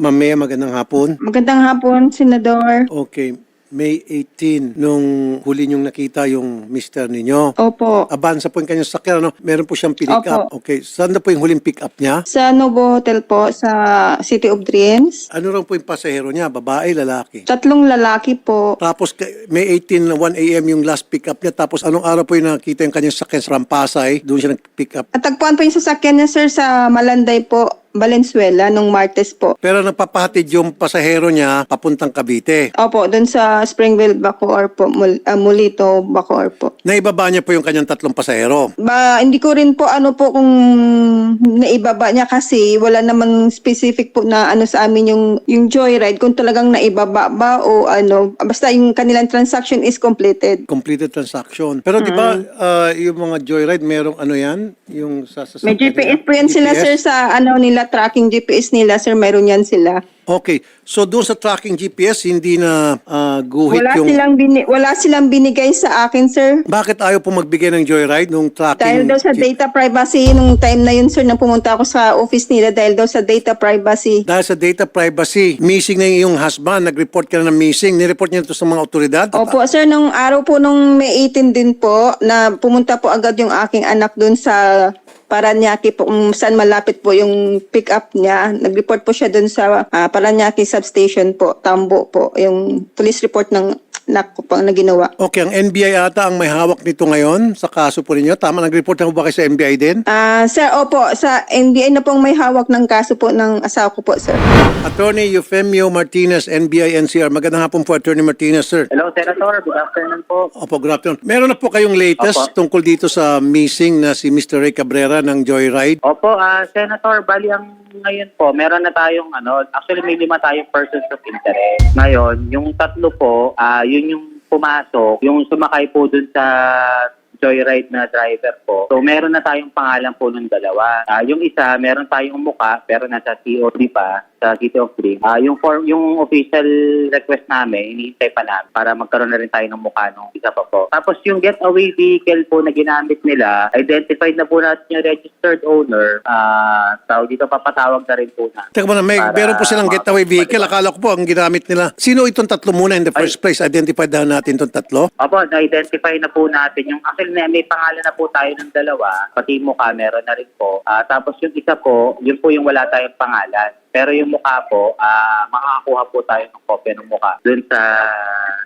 Ma'am Mea, magandang hapon. Magandang hapon, Senador. Okay, May 18, nung huli niyong nakita yung mister ninyo. Opo. Abansa po yung kanyang sakyan, ano? Meron po siyang pick up. Opo. Okay, saan na po yung huling pick up niya? Sa Novo Hotel po, sa City of Dreams. Ano raw po yung pasahero niya? Babae, lalaki? Tatlong lalaki po. Tapos kay- May 18 na 1 a.m. yung last pick up niya. Tapos anong araw po yung nakita yung kanyang sakyan sa Rampasay? Doon siya nag-pick up. At tagpuan po yung sasakyan niya, sir, sa Malanday po, Valenzuela, nung Martes po. Pero napapahatid yung pasahero niya papuntang Cavite. Opo, dun sa Springville, Bacoor po, Mul- ah, Mulito, Bacoor po. Naibaba niya po yung kanyang tatlong pasahero. Ba, hindi ko rin po ano po kung naibaba niya kasi wala namang specific po na ano sa amin yung yung joyride kung talagang naibaba ba o ano basta yung kanilang transaction is completed. Completed transaction. Pero di ba ah, yung mga joyride, merong ano yan? Yung sa Mm. May GPS nila? po yan sila sir sa ano nila tracking GPS nila sir meron yan sila. Okay. So doon sa tracking GPS, hindi na ah, guhit Wala yung... silang bini- wala silang binigay sa akin sir. Bakit ayaw po magbigay ng joyride nung tracking? Dahil daw sa data privacy nung time na yun sir na pumunta ako sa office nila dahil daw sa data privacy. Dahil sa data privacy, missing na yung iyong husband, nag-report ka na ng missing, nireport niya ito sa mga otoridad? Opo, sir, nung araw po nung May 18 din po, na pumunta po agad yung aking anak doon sa Paranaque po, kung saan malapit po yung pick up niya. Nag-report po siya doon sa ah, Paranaque substation po, Tambo po, yung police report ng anak ko po na ginawa. Okay, ang NBI ata ang may hawak nito ngayon sa kaso po ninyo. Tama, nag-report na po ba kayo sa NBI din? Ah, sir, opo, sa NBI na pong may hawak ng kaso po ng asawa ko po, sir. Attorney Eufemio Martinez, NBI NCR. Magandang hapon po, Attorney Martinez, sir. Hello, Senator. Good afternoon po. Opo, good afternoon. Meron na po kayong latest Opo. tungkol dito sa missing na si Mr. Ray Cabrera ng Joyride? Opo, ah Senator, bali ang ngayon po, meron na tayong ano, actually may lima tayong persons of interest. Ngayon, yung tatlo po, ah yun yung pumasok, yung sumakay po dun sa joyride na driver po. So, meron na tayong pangalan po ng dalawa. Ah, yung isa, meron tayong muka, pero nasa COD pa, sa City of Dream. Ah, yung form, yung official request namin, iniintay pa namin para magkaroon na rin tayo ng mukha nung isa pa po. Tapos yung getaway vehicle po na ginamit nila, identified na po natin yung registered owner. Ah, tawag dito papatawag na rin po na. Teka muna, may, Para meron po silang getaway vehicle. Akala ko po ang ginamit nila. Sino itong tatlo muna in the first place? Identified daw natin itong tatlo? Opo, na-identify na po natin yung actually na may pangalan na po tayo ng dalawa, pati yung mukha meron na rin po. Ah, tapos yung isa po, yun po yung wala tayong pangalan. Pero yung mukha po, ah makakakuha po tayo ng kopya ng mukha dun sa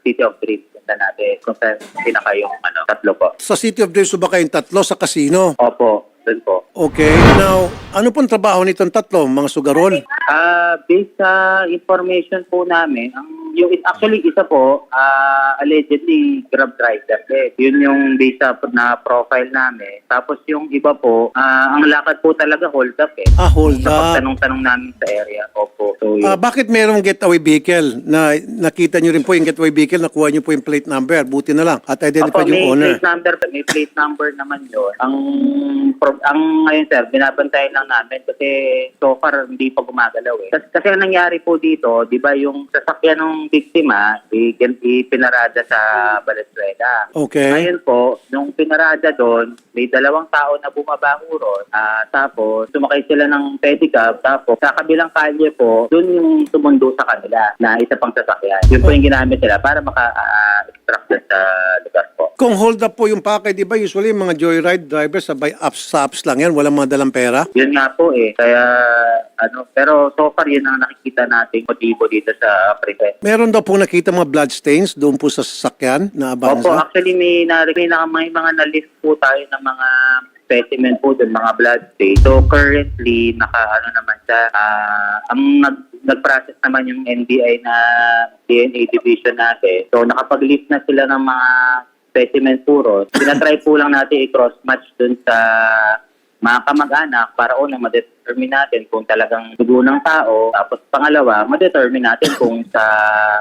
City of Dreams punta natin kung saan pinaka yung ano, tatlo po. Sa City of Dreams ba kayong tatlo sa casino? Opo, dun po. Okay. Now, ano pong trabaho nitong tatlo? Mga sugarol? Ah, based sa information po namin, ang yung actually isa po ah allegedly grab driver eh. Yun yung based sa na profile namin. Tapos yung iba po, ah ang lakad po talaga hold up eh. Ah, hold up. pagtanong-tanong namin sa area. Opo. So, yun. Ah, bakit merong getaway vehicle na nakita nyo rin po yung getaway vehicle, nakuha nyo po yung plate number, buti na lang, at identified Opo, yung may owner. plate number, may plate number naman yun. Ang, pro- ang ngayon sir, binabantayan lang namin kasi so far hindi pa gumagalaw eh. Kasi, kasi ang nangyari po dito, di ba yung sasakyan ng biktima, i- ipinarada sa Valenzuela. Okay. Ngayon po, nung pinarada doon, may dalawang tao na bumabango ron. Ah, tapos, sumakay sila ng pedicab. Tapos, sa kabilang kalye po, doon yung tumundo sa kanila na isa pang sasakyan. Yun po yung ginamit nila para maka-extract doon sa lugar po. Kung hold up po yung pakay, di ba usually yung mga joyride drivers sabay ups ups lang yan, walang mga dalang pera? Yun nga po eh. Kaya, ano, pero so far yun ang nakikita nating motibo dito sa present. Meron daw po nakita mga blood stains doon po sa sasakyan na Opo, Avanza. actually may, na, may, na, may mga na-list po tayo ng mga specimen po dun, mga blood stain. So currently, naka ano naman siya, ah, ang nag, nag-process naman yung NBI na DNA division natin. So nakapag-list na sila ng mga specimen puro. Tinatry po lang natin i-cross-match dun sa mga kamag-anak para una ma-determine natin kung talagang dugo ng tao. Tapos pangalawa, ma-determine natin kung sa,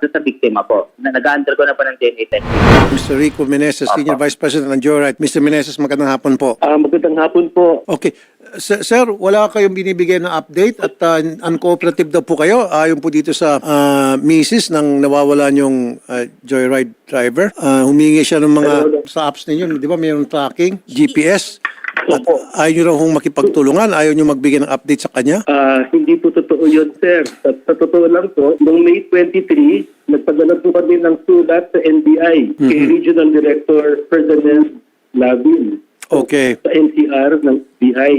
sa biktima po. Na, nag-undergo na po ng DNA testing. Mr. Rico Meneses, Senior Vice President ng Joyride. Mr. Meneses, magandang hapon po. Ah, magandang hapon po. Okay. Sir, sir, wala kayong binibigay na update at uh, uncooperative daw po kayo ayon po dito sa uh, misis ng nawawala niyong uh, joyride driver. Uh, humingi siya ng mga sa apps ninyo, di ba mayroong tracking, GPS. At ayaw nyo raw hong makipagtulungan, ayaw nyo magbigay ng update sa kanya? Ah, hindi po totoo yun, sir. Sa, sa totoo lang po, noong May 23, nagpadala po kami ng sulat sa NBI kay Regional Director Ferdinand Lavin Okay. sa NCR ng BI.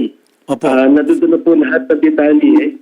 Opo. Ah, nandun na po lahat ng detalye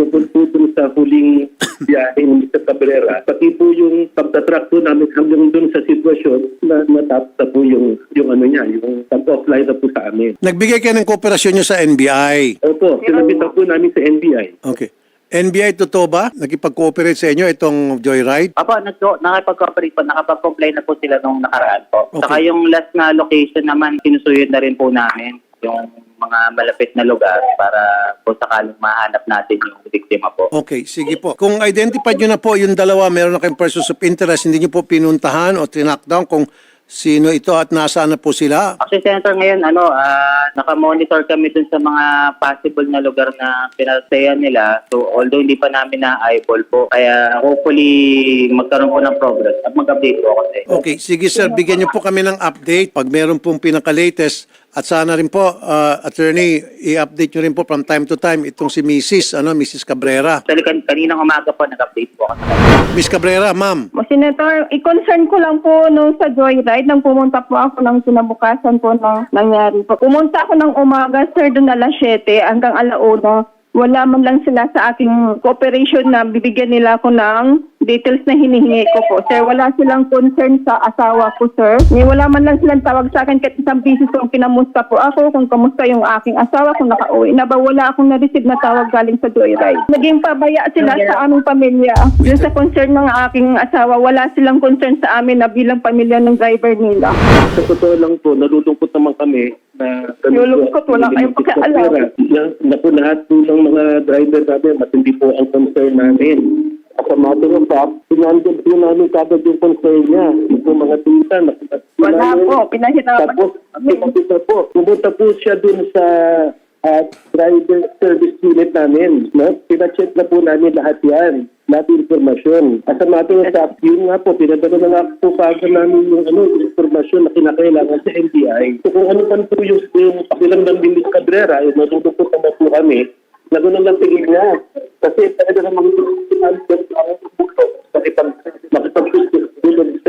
tungkol po dun sa huling biyahe ni Mr. Cabrera. Pati po yung pagtatrack po namin hanggang dun sa sitwasyon na natapos na po yung, yung ano niya, yung pag-offline na po sa amin. Nagbigay kayo ng kooperasyon nyo sa NBI. Opo, sinabitan po namin sa NBI. Okay. NBI, totoo ba? Nakipag-cooperate sa inyo itong Joyride? Apo, nag nakipag-cooperate po, nakapag-comply na po sila nung nakaraan po. Okay. Saka yung last na location naman, sinusuyod na rin po namin yung mga malapit na lugar para po sakaling mahanap natin yung biktima po. Okay, sige po. Kung identified nyo na po yung dalawa, meron na kayong persons of interest, hindi nyo po pinuntahan o trinakdown kung sino ito at nasaan na po sila. Actually, Senator, ngayon, ano, ah, naka-monitor kami dun sa mga possible na lugar na pinasayan nila. So, although hindi pa namin na-eyeball po, kaya hopefully magkaroon po ng progress at mag-update po ako sa. Okay, sige sir, bigyan nyo po kami ng update pag meron pong pinaka-latest at sana rin po, uh, attorney, i-update nyo rin po from time to time itong si Mrs. Ano, Mrs. Cabrera. Actually, kan- kaninang umaga po, nag-update po ako. Miss Cabrera, ma'am. O, Senator, i-concern ko lang po nung sa Joyride, nang pumunta po ako ng kinabukasan po nang nangyari po. Pumunta ako ng umaga, sir, doon alas 7 hanggang alauna. Wala man lang sila sa aking cooperation na bibigyan nila ako ng details na hinihingi ko po. Sir, wala silang concern sa asawa ko, sir. Ni wala man lang silang tawag sa akin kahit isang bisis kung kinamusta po ako, kung kamusta yung aking asawa, kung nakauwi na ba. Wala akong na-receive na tawag galing sa Joyride. Naging pabaya sila sa aming pamilya. Yung sa concern ng aking asawa, wala silang concern sa amin na bilang pamilya ng driver nila. Sa totoo lang po, nalulungkot naman kami na... Nalulungkot, wala kayong pakialam. Na, na po lahat po ng mga driver namin, matindi po ang concern namin. As a matter of fact, pinandun po namin kagad yung concern niya. Yung po mga tita, po Wala po, pinahirapan Tapos, pumunta po, pumunta po siya dun sa at driver service unit namin. No? Pina-check na po namin lahat yan. Yung informasyon. As a matter of fact, yun nga po, pinadala na nga po kagad namin yung ano, informasyon na kinakailangan sa NBI. So kung ano man po yung, yung pakilamdam ni Ms. Cabrera, yung natutupot naman po kami, na lang tingin niya. Kasi talaga namang makipag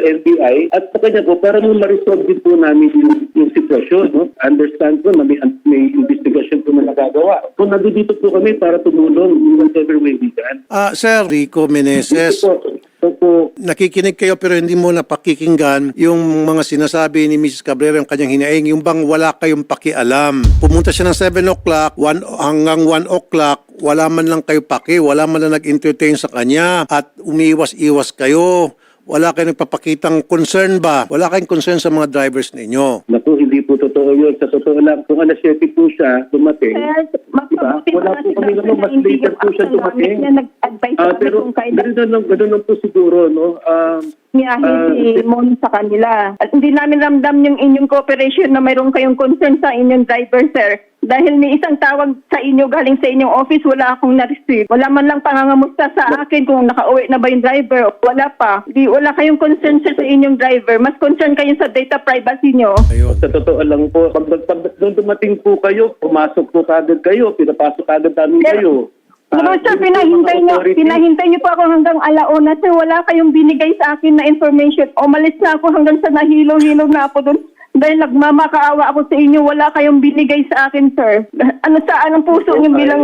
sa NBI at sa kanya po para mo ma-resolve din po namin yung, yung sitwasyon. No? Understand ko na may, may investigation po na nagagawa. Kung nandito po kami para tumulong in whatever way we can. Ah, sir, Rico Meneses. So, so po, Nakikinig kayo pero hindi mo napakikinggan yung mga sinasabi ni Mrs. Cabrera yung kanyang hinaing, yung bang wala kayong pakialam. Pumunta siya ng 7 o'clock, 1, hanggang 1 o'clock, wala man lang kayo paki, wala man lang nag-entertain sa kanya at umiwas-iwas kayo. Wala kayong nagpapakitang concern ba? Wala kayong concern sa mga drivers ninyo. naku, hindi po totoo yun. Sa totoo lang, kung alas 7 po siya dumating, Sir, mas Diba? mabuti Wala po kami naman, na mas later po siya dumating. na nag-advise ah, kami pero kung kailan ganun lang, ganun lang po siguro, no? Um, niyahin Ah, si Mon sa kanila. At hindi namin ramdam yung inyong cooperation na mayroon kayong concern sa inyong driver, sir. Dahil may isang tawag sa inyo galing sa inyong office, wala akong na-receive. Wala man lang pangangamusta sa akin kung nakauwi na ba yung driver. Wala pa. Di, wala kayong concern sir, sa inyong driver. Mas concern kayo sa data privacy nyo. Ayun. Sa totoo lang po, pag, pag, pag nung dumating po kayo, pumasok po kagad kayo, pinapasok kagad namin Sir, kayo. Ano Ah, sir, pinahintay niyo, pinahintay niyo po ako hanggang alauna sir. Wala kayong binigay sa akin na information. Umalis na ako hanggang sa nahilo-hilo na ako doon. Dahil nagmamakaawa ako sa inyo, wala kayong binigay sa akin, sir. Ano sa anong puso niyo bilang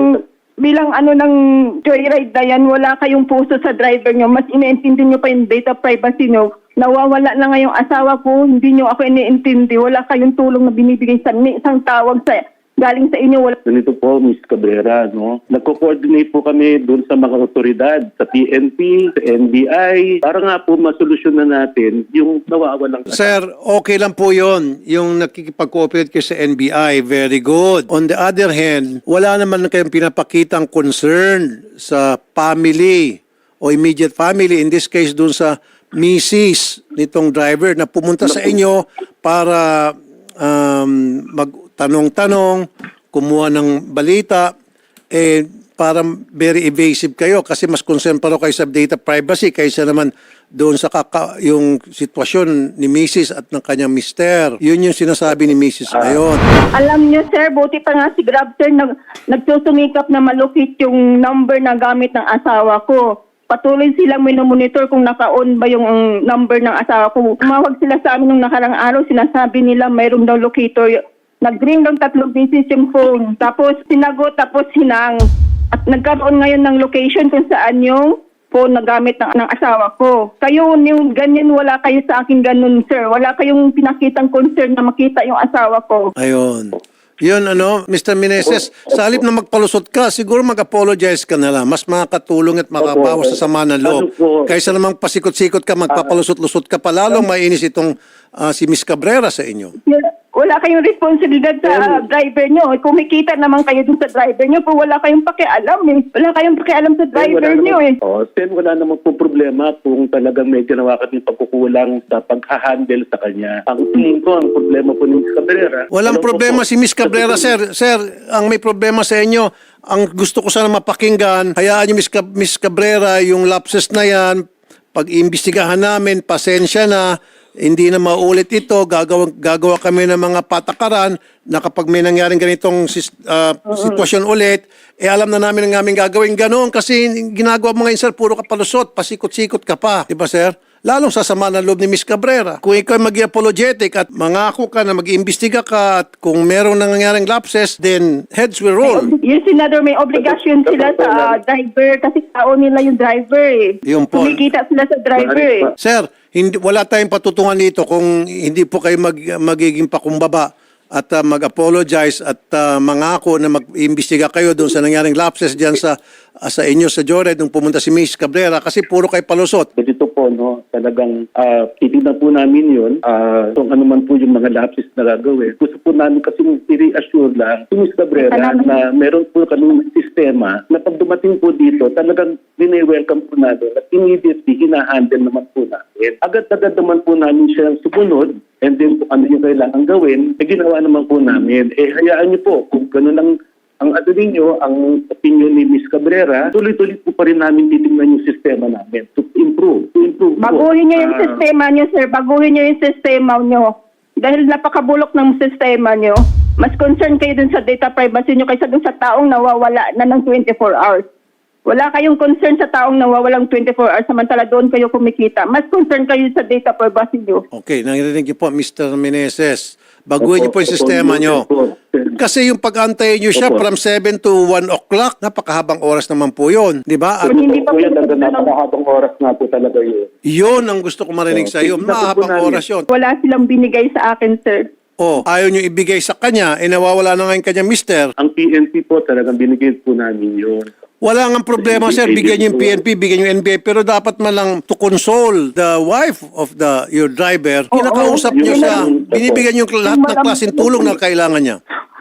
bilang ano ng joyride na yan, wala kayong puso sa driver niyo. Mas iniintindi niyo pa yung data privacy niyo. Nawawala na ngayong asawa ko, hindi niyo ako iniintindi. Wala kayong tulong na binibigay sa may isang tawag sa galing sa inyo. Wala Ganito po, Ms. Cabrera, no? Nagko-coordinate po kami doon sa mga otoridad, sa PNP, sa NBI, para nga po masolusyon na natin yung nawawalang Sir, okay lang po yon yung nakikipag-cooperate kayo sa NBI. Very good. On the other hand, wala naman kayong pinapakitang concern sa family o immediate family. In this case, dun sa misis nitong driver na pumunta sa inyo para um, magtanong-tanong, kumuha ng balita. Eh, parang very evasive kayo kasi mas concerned pa raw kayo sa data privacy kaysa naman doon sa kaka, yung sitwasyon ni Mrs. at ng kanyang mister. Yun yung sinasabi ni Mrs. ngayon. Alam niyo sir, buti pa nga si Grab sir nag, nagsusumikap na malukit yung number na gamit ng asawa ko. Patuloy silang minomonitor kung naka-on ba yung um, number ng asawa ko. Tumawag sila sa amin nung nakarang araw, sinasabi nila mayroong daw locator. Nag-ring daw tatlong beses yung phone. Tapos sinagot, tapos hinang. At nagkaroon ngayon ng location kung saan yung phone na gamit ng, ng asawa ko. Kayo, yung ganyan, wala kayo sa akin ganun, sir. Wala kayong pinakitang concern na makita yung asawa ko. Ayun. Yun ano, Mr. Meneses, sa halip na magpalusot ka, siguro mag-apologize ka na lang. Mas makakatulong at makabawas sa sama ng loob. Kaysa namang pasikot-sikot ka, magpapalusot-lusot ka pa, lalong mainis itong ah, si Miss Cabrera sa inyo. Wala kayong responsibilidad sa ah, driver nyo. Kumikita naman kayo dun sa driver nyo. Kung wala kayong pakialam eh. Wala kayong pakialam sa driver wala nyo eh. oh, Sen, wala naman po problema kung talagang may ginawa kami pagkukulang sa pag-handle sa kanya. Ang tingin ko, ang problema po ni Ms. Cabrera. Walang problema po, si Miss sa Cabrera, sir. Sir, ang may problema sa inyo, ang gusto ko sana mapakinggan, hayaan niyo Miss, Cab- Miss Cabrera, yung lapses na yan, pag-iimbestigahan namin, pasensya na, hindi na maulit ito, gagawa, gagawa kami ng mga patakaran na kapag may nangyaring ganitong ah, sitwasyon ulit, eh alam na namin ang aming gagawin ganoon kasi ginagawa mo ngayon sir, puro ka palusot, pasikot-sikot ka pa. Di ba sir? Lalong sasama ng loob ni Miss Cabrera. Kung ikaw mag apologetic at mangako ka na mag-iimbestiga ka at kung merong nangyaring lapses, then heads will roll. Yung senador, may obligasyon sila sa ah, driver kasi tao nila yung driver eh. Yung po. Kumikita sila sa driver eh. Sir, hindi, wala tayong patutungan dito kung hindi po kayo mag, magiging pakumbaba at ah, mag-apologize at ah, mangako na mag-imbestiga kayo doon sa nangyaring lapses diyan sa ah, sa inyo sa Jored nung pumunta si Miss Cabrera kasi puro kayo palusot. Dito po, no, talagang uh, titignan po namin yun. Uh, kung ano man po yung mga lapses na gagawin. Gusto po namin kasi i-reassure lang si Ms. Cabrera Salamat. na meron po kami sistema na pag dumating po dito, talagang dine-welcome po namin at immediately hinahandle naman po namin. Agad-agad naman po namin siya sumunod and then kung ano yung kailangan gawin, eh, ginawa naman po namin. Eh, hayaan niyo po, kung gano'n lang ang ano ninyo, ang opinion ni Ms. Cabrera, tuloy-tuloy po pa rin namin titingnan yung sistema namin to improve. To improve. Baguhin nyo yung Ah, sistema nyo, sir. Baguhin nyo yung sistema nyo. Dahil napakabulok ng sistema nyo. Mas concern kayo dun sa data privacy nyo kaysa dun sa taong nawawala na ng 24 hours. Wala kayong concern sa taong nawawalang 24 hours samantala doon kayo kumikita. Mas concern kayo sa data privacy nyo. Okay, narinig niyo po Mr. Meneses. Baguhin niyo po yung Opo, sistema opo, niyo. opo. Kasi yung pag-antayin niyo siya Opo. from 7 to 1 o'clock, napakahabang oras naman po yun. Di ba? At hindi pa Po pinapagdala- talaga napakahabang oras nga po talaga yun. yun ang gusto ko marinig sa iyo. Tingnan po Mahabang oras yun. Wala silang binigay sa akin, sir. Oh, ayaw niyo ibigay sa kanya, eh nawawala na nga yung kanyang mister. Ang PNP po talagang binigay po namin yun. Wala nga problema, sir. Bigyan niyo yung PNP, bigyan niyo yung NBI, pero dapat man lang to console the wife of the your driver. Kinakausap Oo, niyo yun siya. lang. Binibigyan niyo yung lahat ng klaseng tulong na kailangan niya.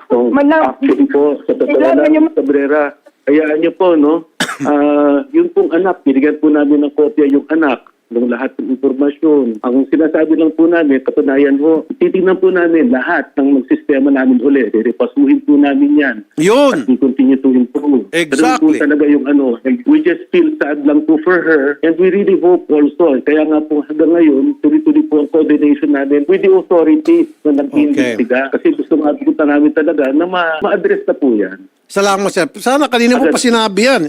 So, Malam- actually po, sa totoo Kailangan lang, niyo- Cabrera, hayaan niyo po, no? Ah, yung pong anak, binigyan po namin ng kopya yung anak ng lahat ng impormasyon. Ang sinasabi lang po namin, katunayan po, titignan po namin lahat ng magsistema namin ulit. Repasuhin po namin yan. Yun. We continue to improve. Exactly. Ganun po talaga yung ano. We just feel sad lang po for her and we really hope also. Kaya nga po hanggang ngayon, tuloy-tuloy po ang coordination namin with the authorities na nag-iimbestiga. Kasi gusto nga po namin talaga na ma- ma-address na po yan. Salamat, sir. Sana kanina mo pa sinabi yan.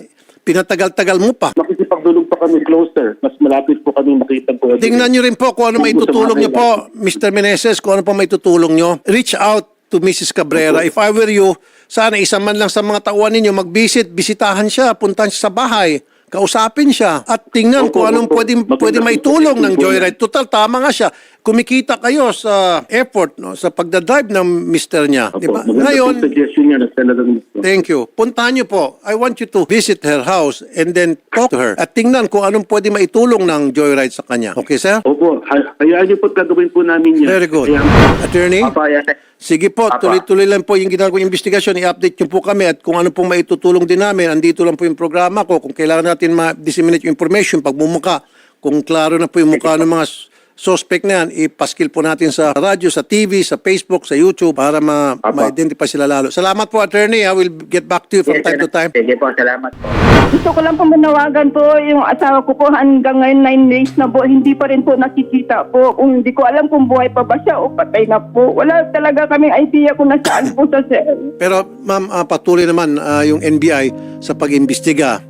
Pinatagal-tagal mo pa. Makikipagdulog pa kami closer. Mas malapit po kami makita po. Tingnan nyo rin po kung ano may tutulong nyo po, Mr. Meneses, kung ano pa may tutulong nyo. Reach out to Mrs. Cabrera. If I were you, sana isa man lang sa mga tauhan ninyo, mag-visit, bisitahan siya, puntahan siya sa bahay, kausapin siya, at tingnan Opo, kung anong opo. pwede, pwede po maitulong po ng. Joyride. Total, tama nga siya. Kumikita kayo sa airport, no, sa pagdadrive ng mister niya. Opo, Di ba? maganda Ngayon, po suggestion niya na talagang Thank you. Puntahan niyo po. I want you to visit her house and then talk to her. At tingnan kung anong pwede maitulong ng Joyride sa kanya. Okay, sir? Opo, hay- hayaan niyo po at gagawin po namin yan. Very good. Hayaan- Attorney? Apa, yes. Sige po, Apa. tuloy-tuloy lang po yung ginagawang investigasyon. I-update niyo po kami at kung ano pong maitutulong din namin. Andito lang po yung programa ko. Kung kailangan natin ma-disseminate yung information, pag bumuka, kung klaro na po yung mukha ng mga suspect na yan, ipaskil po natin sa radyo, sa TV, sa Facebook, sa YouTube para ma- Apo. ma-identify sila lalo. Salamat po, attorney. I will get back to you from Yes, time to time. Sige po, salamat po. Gusto ko lang po manawagan po yung asawa ko po hanggang ngayon 9 days na po, hindi pa rin po nakikita po. Kung hindi ko alam kung buhay pa ba siya o patay na po. Wala talaga kaming idea kung nasaan po sa cell. Pero ma'am, ah, patuloy naman ah, yung NBI sa pag-imbestiga.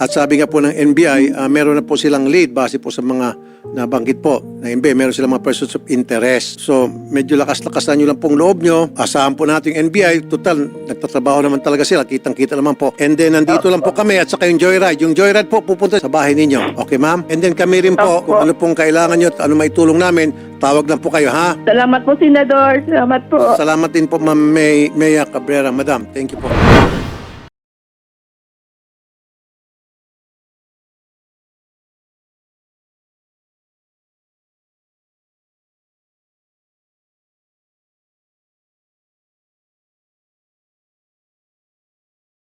At sabi nga po ng NBI, ah, meron na po silang lead base po sa mga nabanggit po na NBI, meron silang mga persons of interest. So, medyo lakas-lakasan nyo lang pong loob nyo. Asahan po natin yung NBI. Total, nagtatrabaho naman talaga sila. Kitang-kita naman po. And then, nandito lang po kami at saka yung Joyride. Yung Joyride po pupunta sa bahay ninyo. Okay, ma'am? And then kami rin po, kung ano pong kailangan nyo at ano may tulong namin, tawag lang po kayo, ha? Salamat po, Senador. Salamat po. Salamat din po, Ma'am May, Maya Cabrera. Madam, thank you po.